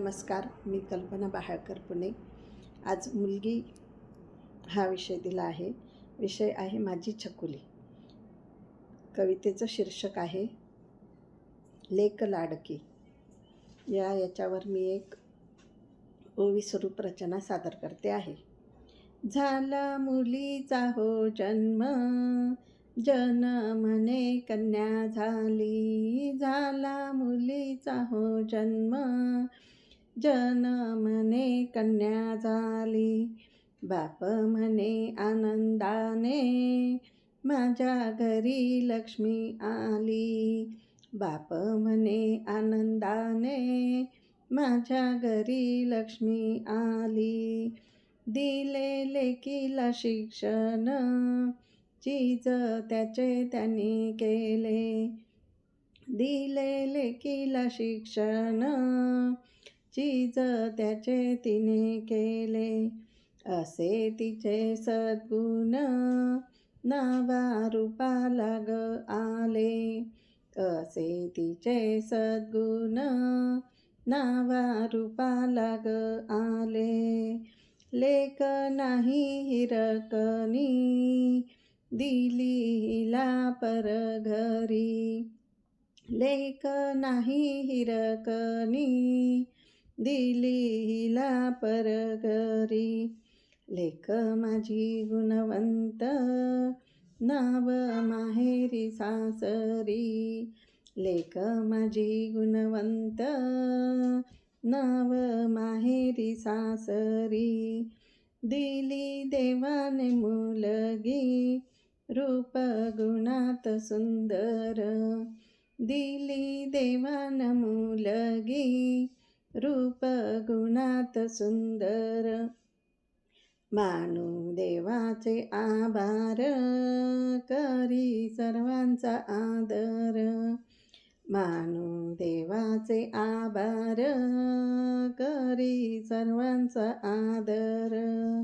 नमस्कार मी कल्पना बहाळकर पुणे. आज मुलगी हा विषय दिला आहे. विषय आहे माझी छकुली. कवितेचं शीर्षक आहे लेक लाडकी. या याच्यावर मी एक ओवी स्वरूप रचना सादर करते आहे. झाला मुलीचा हो जन्म जनमने कन्या झाली. झाला मुलीचा हो जन्म जनमने कन्या झाली बाप म्हणे आनंदाने माझ्या घरी लक्ष्मी आली बाप म्हणे आनंदाने माझ्या घरी लक्ष्मी आली. दिले लेकीला शिक्षण चीज त्याचे त्यांनी केले. दिले लेकीला शिक्षण चीज त्याचे तिने केले. असे तिचे सद्गुण नावा रूपाला ग आले. असे तिचे सद्गुण नावा रूपाला ग आले. लेख नाही हिरकनी दिली हिला पर घरी लेक नाही हिरकनी दिली हिला परगरी. लेख माझी गुणवंत नाव माहेरी सासरी. लेख माझी गुणवंत नाव माहेरी सासरी. दिली देवाने मुलगी रूप गुणात सुंदर. दिली देवान मुलगी रूप गुणात सुंदर. मानू देवाचे आभार करी सर्वांचा आदर. मानू देवाचे आभार करी सर्वांचा आदर.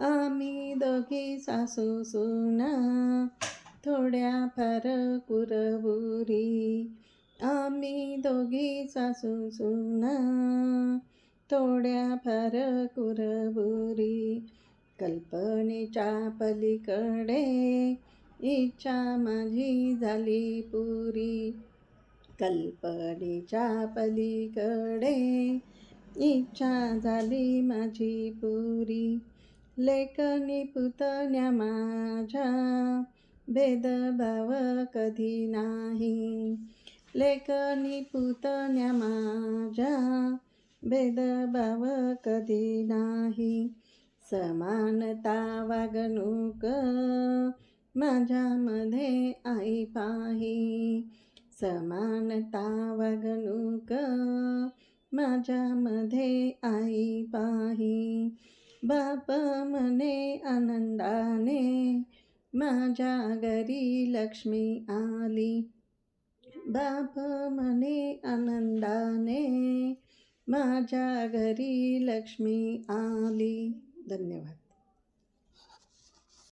आम्ही दोघी सासू सुना थोड्या फार कुरबुरी. आम्ही दोघी सासू सुना थोड्या फार कुरबुरी. कल्पनेच्या पलीकडे इच्छा माझी झाली पुरी. कल्पनेच्या पलीकडे इच्छा झाली माझी पुरी. लेखनी पुतण्या माझ्या भेदभाव कधी नाही. लेखनी पुतण्या माझ्या भेदभाव कधी नाही समानता वागणूक माझ्यामध्ये आई पाही. समानता वागणूक माझ्यामध्ये आई पाही. बाप मने आनंदाने माझ्या घरी लक्ष्मी आली. बाप म्हणे आनंदाने माझ्या घरी लक्ष्मी आली. धन्यवाद.